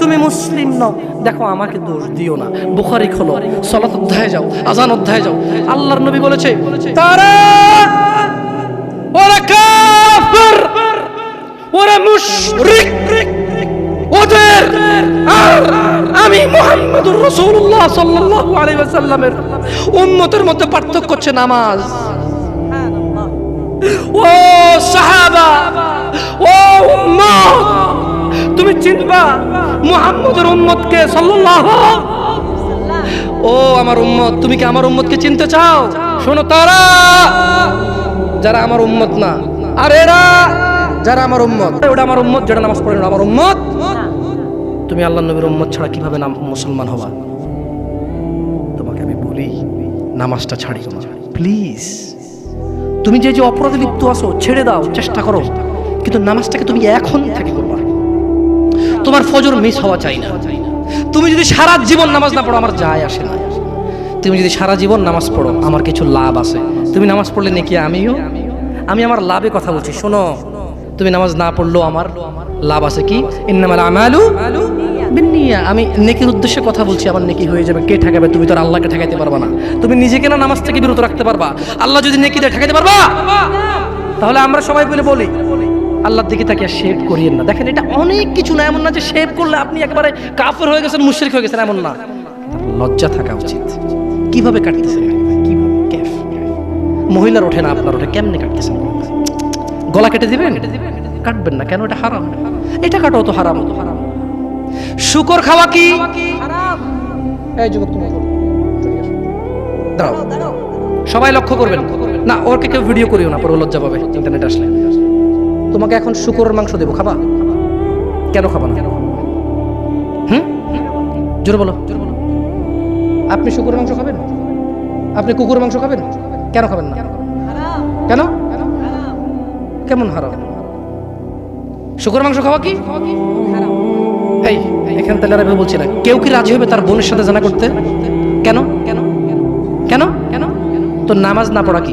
তুমি মুসলিম নও দেখো, আমাকে দোষ দিও না। বুখারি খোলো। সলাত অধ্যায়ে যাও, আজান অধ্যায়ে যাও। আল্লাহর নবী বলেছে, তারা ওরা মুশরিক। ওদের আর আমি মুহাম্মদুর রাসূলুল্লাহ সাল্লাল্লাহু আলাইহি ওয়াসাল্লামের উম্মতের মধ্যে পার্থক্য হচ্ছে নামাজ। ও সাহাবা, ও উম্মত, তুমি চিনবা মুহাম্মদের উম্মতকে সাল্লাল্লাহু ও আমার উম্মত, তুমি কি আমার উম্মতকে চিনতে চাও? শোনো তারা, যারা আমার উম্মত না। আর এরা, যারা আমার উম্মত। ওটা আমার উম্মত, যেটা নামাজ পড়ে আমার উম্মত? তুমি আল্লাহ নবীর উম্মত ছাড়া কীভাবে নাম মুসলমান হবা? তোমাকে আমি বলি, নামাজটা ছাড়ি প্লিজ। তুমি যে যে অপরাধে লিপ্ত আছো, ছেড়ে দাও, চেষ্টা করো। কিন্তু নামাজটাকে তুমি এখন থেকে করবা। তোমার ফজর মিস হওয়া চাই না। তুমি যদি সারা জীবন নামাজ না পড়ো, আমার যায় আসে না। তুমি যদি সারা জীবন নামাজ পড়ো, আমার কিছু লাভ আছে। তুমি নামাজ পড়লে নাকি আমিও? আমি আমার লাভে কথা বলছি, শোনো। তুমি নামাজ না পড়লেও আমার লাভ আছে কি? আমি নেকির উদ্দেশ্যে কথা বলছি, আমার নেকি হয়ে যাবে। কে ঠেকাবে? তুমি তো আল্লাহকে ঠেকাইতে পারবা না। তুমি নিজেকে না নামাজ থেকে বিরত রাখতে পারবা। আল্লাহ যদি নেকি দিয়ে, ঠেকাইতে পারবা? তাহলে আমরা সবাই বলে বলি আল্লাহর দিকে তাকে শেভ করিয়েন না। দেখেন, এটা অনেক কিছু না, এমন না যে শেভ করলে আপনি একেবারে কাফের হয়ে গেছেন, মুশরিক হয়ে গেছেন, এমন না। লজ্জা থাকা উচিত। কীভাবে কাটতেছেন মহিলার ওঠে না, আপনার ওঠে কেমনে কাটতেছেন? গলা কেটে দিবেন? কাটবেন না, কেন? এটা হারাম। এটা কাটাও তো হারাম। শুকর খাওয়া কি? সবাই লক্ষ্য করবেন। না, ওরকে কেউ ভিডিও করিও না, পরে লজ্জা পাবে। ইন্টারনেট আসলে। তোমাকে এখন শুকরের মাংস দেবো, খাবা? কেন খাবা না? হুম? জোরে বলো। জোরে বলো আপনি শুকুর মাংস খাবেন? আপনি কুকুর মাংস খাবেন? কেন খাবেন না? কেন? কেমন হারাম? শুকুর মাংস খাওয়া কি? এই, এখানে তাহলে আর বলছি না। কেউ কি রাজি হবে তার বোনের সাথে জানা করতে? কেন? কেন? কেন? কেন তো নামাজ না পড়া কি?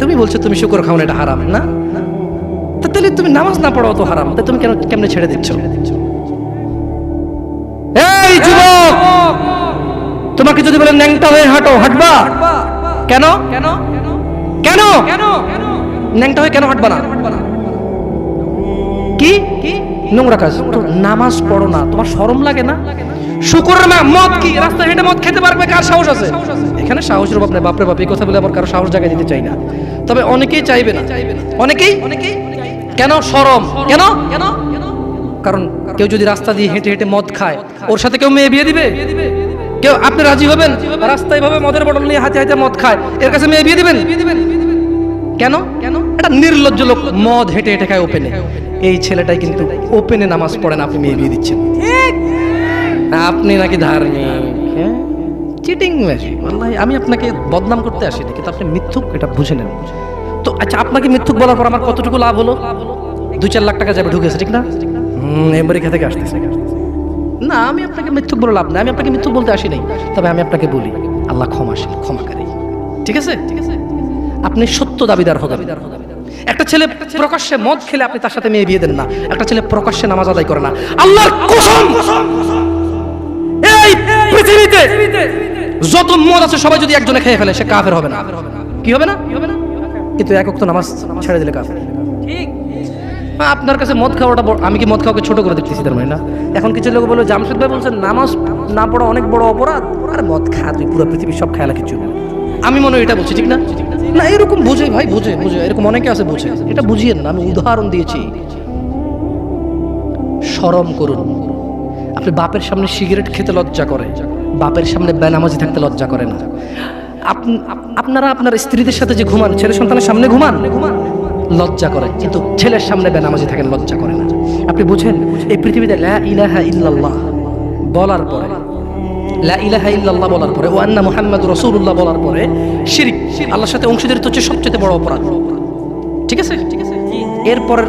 তুমি বলছো তুমি শুকর খাও না, এটা হারাম, না? তাহলে তুমি নামাজ না পড়ো তো হারাম, তা তুমি কেন, কেমনে ছেড়ে দিচ্ছ? এই যুবক! তোমাকে যদি বলে ন্যাংটা হয়ে হাঁটো, হাঁটবা? কেন? কেন? কেন কেন ন্যাংটা হয়ে কেন হাঁটবা না? কি? কি নোংরা কাজ। নামাজ পড়ো না, তোমার শরম লাগে না? শুকুরের মা, মদ কি? রাস্তায় হেঁটে মদ খেতে পারবে? কার সাহস আছে? এখানে সাহসের অভাব নেই, বাপরে বাপ, এই কথা বলে আমার কারও সাহস জায়গায় দিতে চাই না। তবে অনেকেই চাইবে না। অনেকেই? কেন? শরম কেন? কেন কারণ কেউ যদি রাস্তা দিয়ে হেঁটে হেঁটে মদ খায়, ওর সাথে কেউ মেয়ে বিয়ে দিবে? কেউ আপনি রাজি হবেন? রাস্তায় ভাবে মদের বটল নিয়ে হাতে হাতে মদ খায়, এর কাছে মেয়ে বিয়ে দিবেন? কেন? কেন এটা নির্লজ্জ লোক মদ হেঁটে হেঁটে খায় ওপেনে। এই ছেলেটাই কিন্তু ওপেনে নামাজ পড়েন আপনি মেয়ে বিয়ে দিচ্ছেন। আপনি নাকি ধার্মিক? হ্যাঁ চিটিং আমি আপনাকে বদনাম করতে আসিনি কিন্তু আপনি মিথ্যুক এটা বুঝে নেন। তো আচ্ছা আপনাকে মিথ্যুক বলার পর আমার কতটুকু লাভ হলো? দু চার লাখ টাকা যাবে ঢুকেছে ঠিক না? হুম আমেরিকা থেকে আসতেছে। না আমি আপনাকে মিথ্যুক বলে লাভ না আমি আপনাকে মিথ্যুক বলতে আসি নাই তবে আমি আপনাকে বলি আল্লাহ ক্ষমাশীল ক্ষমাকারী ঠিক আছে ঠিক আছে? আপনি সত্য দাবিদার হবেন। একটা ছেলে প্রকাশ্যে মদ খেলে আপনি তার সাথে মেয়ে বিয়ে দেন না। একটা ছেলে প্রকাশ্যে নামাজ আদায় করে না। আল্লাহর কসম! এই পৃথিবীতে যত মদ আছে, সবাই যদি একজনে খেয়ে ফেলে, সে কাফের হবে না। কি হবে না? কিন্তু একক তো নামাজ ছেড়ে দিলে কাফের। আপনার কাছে মদ খাওয়াটা আমি কি মদ খাওয়াকে ছোট করে দেখতেছি তার মানে না? এখন কিছু লোক বলো জামশেদ ভাই বলছেন, নামাজ না পড়া অনেক বড় অপরাধ। আর মদ খা, তুই পুরো পৃথিবীর সব খেয়ালা কিছু আমি মনে হয় এটা বলছি, ঠিক না? না, এরকম বোঝে, ভাই, বোঝে বোঝে। এরকম অনেকে আছে, বোঝে। এটা বুঝিয়ে না, আমি উদাহরণ দিয়েছি। শরম করুন। আপনি বাপের সামনে সিগারেট খেতে লজ্জা করে, বাপের সামনে বেনামাজি থাকতে লজ্জা করে না। আপ- আপ- আপনারা আপনার স্ত্রীদের সাথে যে ঘুমান, ছেলে সন্তানের সামনে ঘুমান ঘুমান লজ্জা করে, কিন্তু ছেলের সামনে বেনামাজি থাকেন লজ্জা করে না। আপনি বুঝেন, এই পৃথিবীতে ইলাহা ইল্লাল্লাহ বলার পরে ইলাহা বলার পরে ও আন্না বলার পরে, শিরিক, আল্লাহর সাথে হচ্ছে সবচেয়ে বড় ঠিক আছে ঠিক আছে? এরপর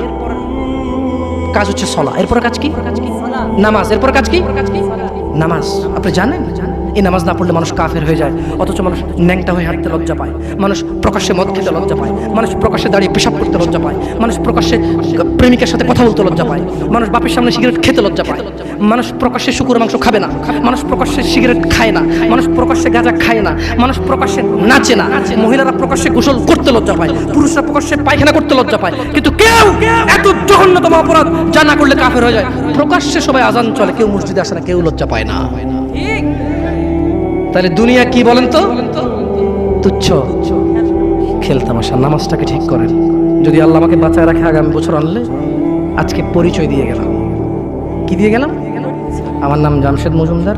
কাজ হচ্ছে সলা। এরপরের কাজ কি? নামাজ। এরপর কাজ কি? নামাজ। আপনি জানেন? এই নামাজ না পড়লে মানুষ কাফের হয়ে যায়, অথচ মানুষ ন্যাংটা হয়ে হাঁটতে লজ্জা পায়, মানুষ প্রকাশ্যে মদ খেতে লজ্জা পায়, মানুষ প্রকাশ্যে দাঁড়িয়ে পেশাব করতে লজ্জা পায়, মানুষ প্রকাশ্যে প্রেমিকের সাথে কথা বলতে লজ্জা পায়, মানুষ বাপের সামনে সিগারেট খেতে লজ্জা পায়। মানুষ প্রকাশ্যে শুকুর মাংস খাবে না। মানুষ প্রকাশ্যে সিগারেট খায় না। মানুষ প্রকাশ্যে গাঁজা খায় না। মানুষ প্রকাশ্যে নাচে না। মহিলারা প্রকাশ্যে গোসল করতে লজ্জা পায়। পুরুষরা প্রকাশ্যে পায়খানা করতে লজ্জা পায়। কিন্তু কেউ এত জঘন্যতম অপরাধ যা না করলে কাফের হয়ে যায়। প্রকাশ্যে সবাই আজান চলে, কেউ মসজিদে আসে না, কেউ লজ্জা পায় না। তাহলে দুনিয়া কি বলেন তো? তুচ্ছ। খেলতামাশা নামাজটাকে ঠিক করেন। যদি আল্লাহ আমাকে বাঁচায় রাখে, আগামী বছর আনলে আজকে পরিচয় দিয়ে গেলাম। কি দিয়ে গেলাম? আমার নাম জামশেদ মজুমদার।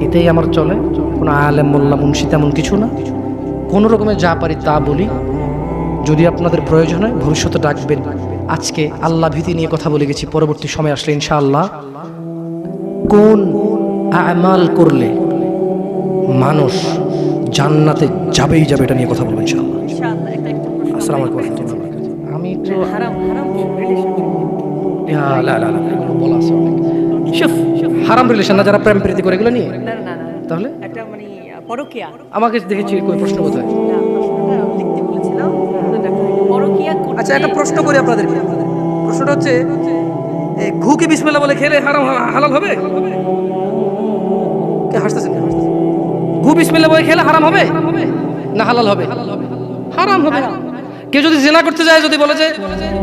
এতেই আমার চলে। কোনো আলেম মোল্লা মুন্সি তেমন কিছু না। কোনো রকমের যা পারি তা বলি। যদি আপনাদের প্রয়োজন হয় ভবিষ্যতে ডাকবেন। আজকে আল্লাহ ভীতি নিয়ে কথা বলে গেছি। পরবর্তী সময় আসলে ইনশাআল্লাহ। কোন আমাল করলে মানুষ জান্নাতে যাবেই যাবে এটা নিয়ে কথা বলব ইনশাআল্লাহ। আসসালামু আলাইকুম। আমি তো বলা আছে হারাম রিলেশন না যারা প্রেম প্রীতি করে এগুলো নিয়ে তাহলে একটা মানে পরকিয়া আমাকে দেখেছি কই প্রশ্ন কোথায় পরকিয়া করতে আচ্ছা একটা প্রশ্ন করি আপনাদেরকে প্রশ্নটা হচ্ছে এ, ঘু কি বিসমিল্লাহ বলে খেলে হারাম হালাল হবে কে হাসতেছেন ঘু বিসমিল্লাহ বলে খেলে হারাম হবে না হালাল হবে হারাম হবে কেউ যদি জেনা করতে যায় যদি বলে যে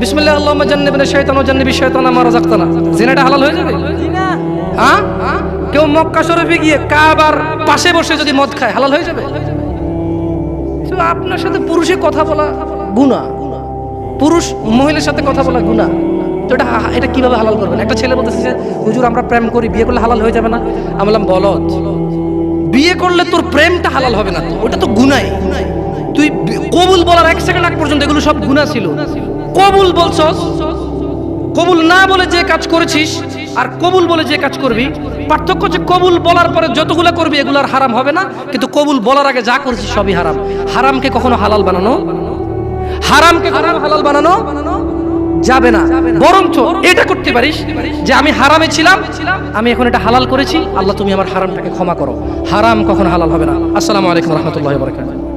বিসমিল্লাহ আল্লাহুম্মা জান্নিবনা শাইতান ওয়া জান্নিবি শাইতানা মা রাযাকতানা। জেনাটা হালাল হয়ে যাবে? হ্যাঁ? কেউ মক্কা শরীফে গিয়ে কাবার পাশে বসে যদি মদ খায় হালাল হয়ে যাবে? আপনার সাথে পুরুষে কথা বলা গুণা পুরুষ মহিলার সাথে কথা বলা গুণা তো এটা এটা কীভাবে হালাল করবেন? একটা ছেলে বলতেছে যে হুজুর আমরা প্রেম করি বিয়ে করলে হালাল হয়ে যাবে না? আমি বললাম বলদ বিয়ে করলে তোর প্রেমটা হালাল হবে না ওটা তো গুনাই গুনাই তুই কবুল বলার এক সেকেন্ড আগ পর্যন্ত এগুলো সব গুণা ছিল। কবুল বলছস, কবুল না বলে যে কাজ করেছিস আর কবুল বলে যে কাজ করবি, পার্থক্য হচ্ছে কবুল বলার পরে যতগুলো করবি এগুলো আর হারাম হবে না, কিন্তু কবুল বলার আগে যা করেছিস সবই হারাম। হারামকে কখনো হালাল বানানো? হারামকে কখনো হালাল বানানো? যাবে না। বরঞ্চ এটা করতে পারিস যে আমি হারামে ছিলাম, আমি এখন এটা হালাল করেছি, আল্লাহ তুমি আমার হারামটাকে ক্ষমা করো। হারাম কখনো হালাল হবে না। আসসালামু আলাইকুম রহমতুল্লাহ বরকাত